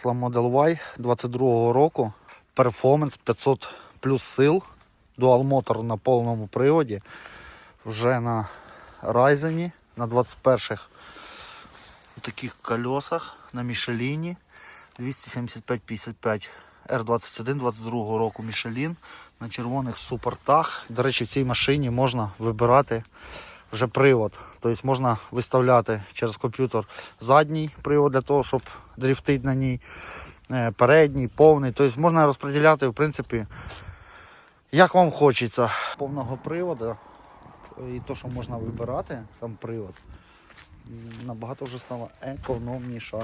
Tesla Model Y 22 року. Performance 500 плюс сил. Motor на повному приводі. Вже на Ryzen, на 21-х таких колесах, на Мішеліні. 275-55 R21 22 року Мішелін на червоних супортах. До речі, в цій машині можна вибирати вже привод. Тобто можна виставляти через комп'ютер задній привод для того, щоб дрифтити на ній, е, передній, повний. Тобто можна розподіляти, в принципі, як вам хочеться. Повного приводу і то, що можна вибирати, там привод, набагато вже стало економніше.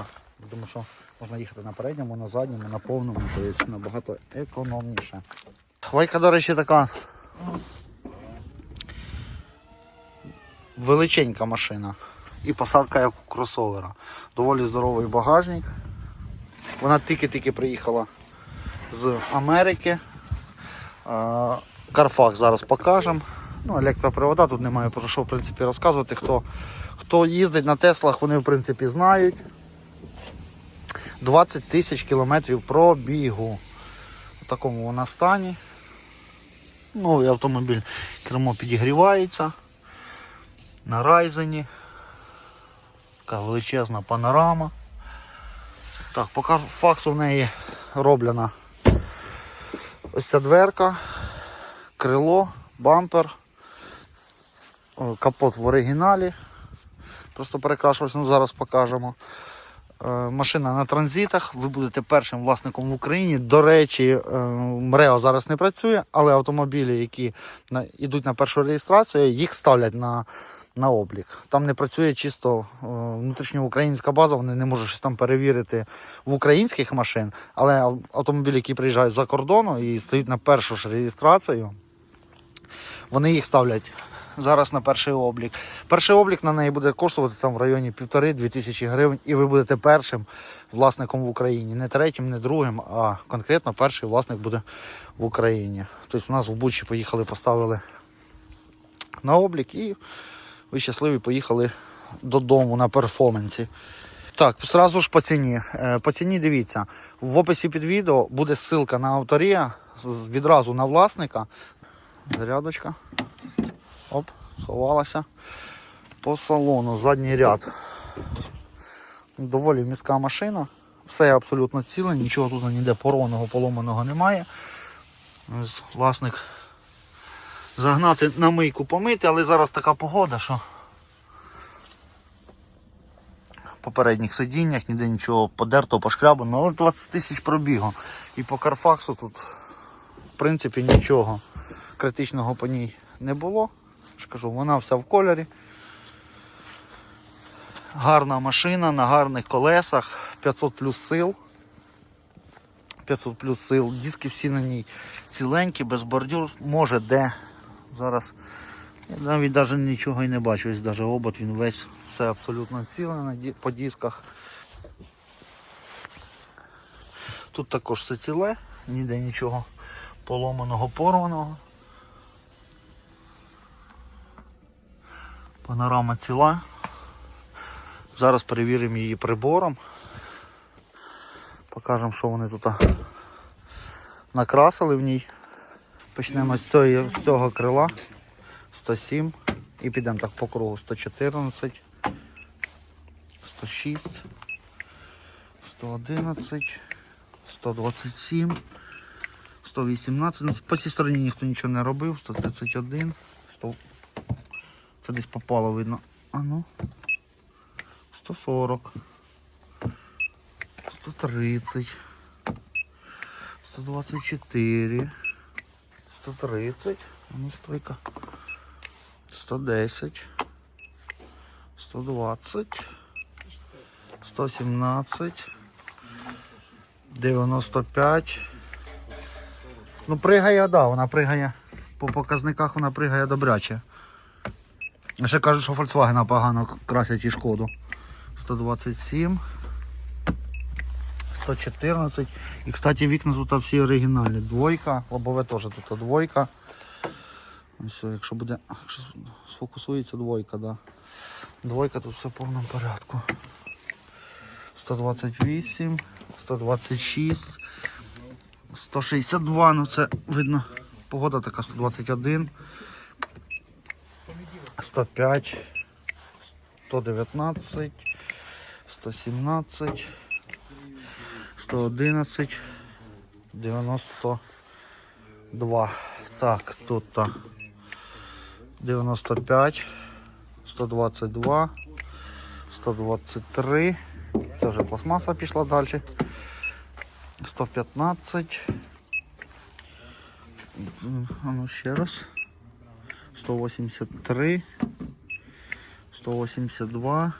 Тому що можна їхати на передньому, на задньому, на повному, тобто набагато економніше. Вайка, до речі, така величенька машина. І посадка як у кросовера. Доволі здоровий багажник. Вона тільки-тільки приїхала з Америки. Карфак зараз покажемо. Ну, електропривода тут немає про що в принципі розказувати. Хто, хто їздить на Теслах, вони в принципі знають. 20 тисяч кілометрів пробігу. У такому вона стані. Новий автомобіль кермо підігрівається. На райзені. Така величезна панорама. Так, по факсу в неї роблена ось ця дверка, крило, бампер, капот в оригіналі. Просто перекрашувався, ну зараз покажемо. Е, Машина на транзитах, ви будете першим власником в Україні. До речі, е, МРЕО зараз не працює, але автомобілі, які йдуть на першу реєстрацію, їх ставлять на, на облік. Там не працює чисто е, внутрішньоукраїнська база, вони не можуть щось там перевірити в українських машин, але автомобілі, які приїжджають за кордону і стають на першу ж реєстрацію, вони їх ставлять зараз на перший облік. Перший облік на неї буде коштувати там в районі півтори-дві тисячі гривень, і ви будете першим власником в Україні. Не третім, не другим, а конкретно перший власник буде в Україні. Тобто у нас в Бучі поїхали, поставили на облік і ви щасливі поїхали додому на перформансі. Так, зразу ж по ціні. Е, По ціні дивіться, в описі під відео буде ссылка на авторія, відразу на власника. Зарядочка. Оп, сховалася. По салону, задній ряд. Доволі міська машина. Все абсолютно ціле, нічого тут ніде порваного, поломаного немає. Власник загнати на мийку помити, але зараз така погода, що в попередніх сидіннях ніде нічого подерто, пошкрябано, але 20 тисяч пробігу. І по Карфаксу тут в принципі нічого критичного по ній не було. Ж кажу, вона вся в кольорі. Гарна машина на гарних колесах, 500 плюс сил. 500 плюс сил, диски всі на ній ціленькі, без бордюр, може де. Зараз я навіть навіть нічого і не бачу, ось навіть обод він весь все абсолютно ціле по дисках. Тут також все ціле, ніде нічого поломаного, порваного. Панорама ціла. Зараз перевіримо її прибором. Покажемо, що вони тут накрасили в ній. Почнемо з цього, з цього крила 107 і підемо так по кругу 114, 106, 111, 127, 118. Ну, по цій стороні ніхто нічого не робив. 131, 100. Це десь попало видно. А ну. 140. 130. 124. 130. А ну стойка. 110. 120. 117. 95. Ну пригає, да, вона пригає. По показниках вона пригає добряче. Ще кажуть, що Volkswagen погано красять і шкоду. 127. 114. І, кстати, вікна тут всі оригінальні. Двойка, лобове теж тут двойка. Ось, якщо буде. Якщо сфокусується двойка, да. Двойка тут все в повному порядку. 128. 126, 162, ну це видно, погода така 121, 105, 119, 117, 111, 92. Так, тут та 95, 122, 123. Це вже пластмаса пішла далі. 115. М, А ну ще раз. 183. 182.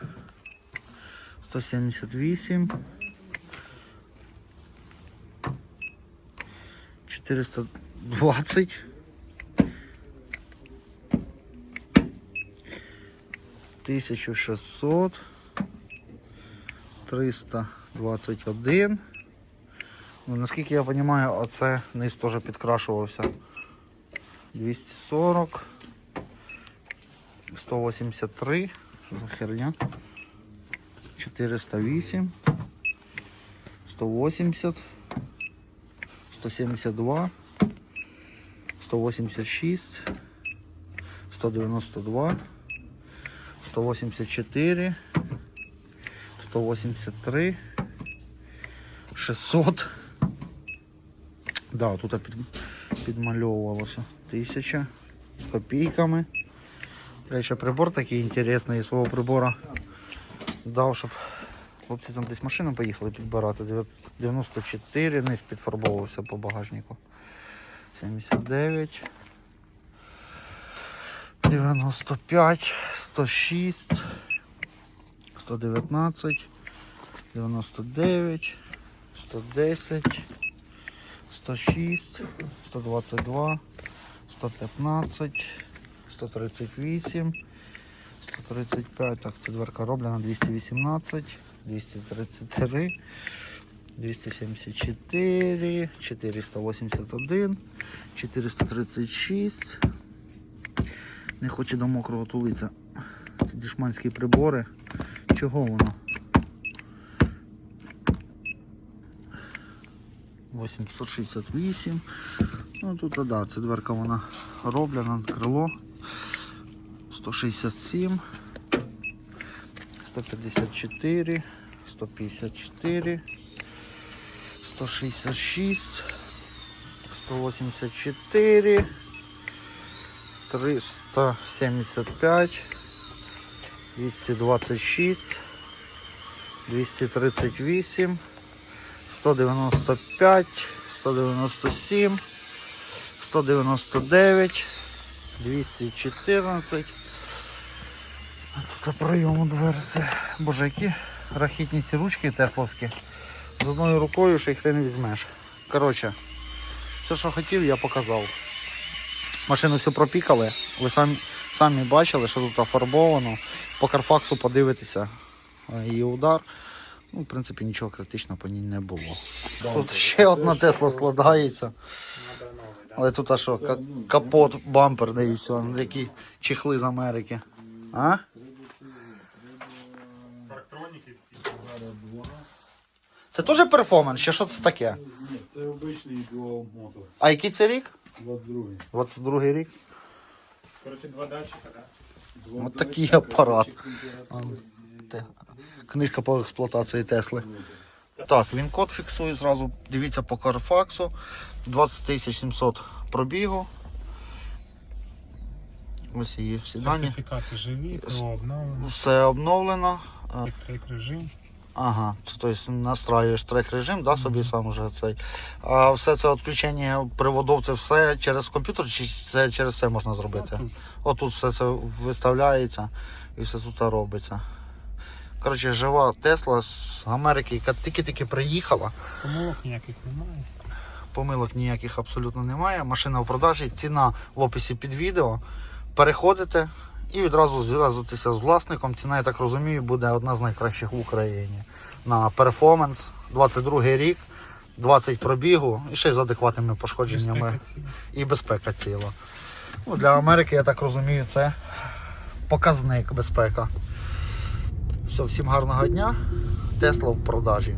178. 420. 1600. 321. Ну, наскільки я розумію, оце низ теж підкрашувався. 240. 183. Що за херня? 408. 180. 172. 186. 192. 184. 183, 600. Да, тут під, підмальовувалося. 1000 з копійками. Речі, прибор такий інтересний, свого прибора дав, щоб хлопці там десь машину поїхали підбирати. 94, низ підфарбовувався по багажнику. 79. 95, 106. 119, 99, 110, 106, 122, 115, 138, 135, так, це дверка роблена, 218, 233, 274, 481, 436. Не хоче до мокрого тулиться. Це дешманські прибори. Чого воно? 868. Ну тут, а, да, ця дверка вона роблена, крило. 167, 154, 154, 166, 184, 375, 226, 238, 195, 197, 199, 214. А тут прийому дверці. Боже, які рахітні ці ручки тесловські. З одною рукою ще й хрен візьмеш. Коротше, все, що хотів, я показав. Машину всю пропікали. Ви самі, самі бачили, що тут офарбовано. По карфаксу подивитися її удар. Ну, в принципі, нічого критичного по ній не було. Тут ще одна Тесла складається. Але тут а що, ка- капот, бампер, да і все. Такі чехли з Америки. А? Це теж перформанс, чи що це таке? Ні, це обичний дуал мотор. А який це рік? 22. 22 рік. Коротше, два датчика, так? Два От такий апарат. Книжка по експлуатації Тесли. Так, він код фіксує зразу. Дивіться по Carfax. 20 700 пробігу. Ось її всі дані. Сертифікати живі, ПО обновлено, Все обновлено. Трек режим. Ага, тобто настраюєш трек режим, да, собі сам уже цей. А все це відключення приводов, це все через комп'ютер, чи це через це можна зробити? Отут. Отут все це виставляється і все тут робиться. Коротше, жива Тесла з Америки, яка тільки-тільки приїхала. Помилок ніяких немає. Помилок ніяких абсолютно немає. Машина в продажі, ціна в описі під відео. Переходите і відразу зв'язуєтеся з власником. Ціна, я так розумію, буде одна з найкращих в Україні. На перформанс 22 рік, 20 пробігу і ще й з адекватними пошкодженнями Безпека і безпека ціла. Ну, для Америки, я так розумію, це показник безпека. Все, всім гарного дня. Тесла в продажі.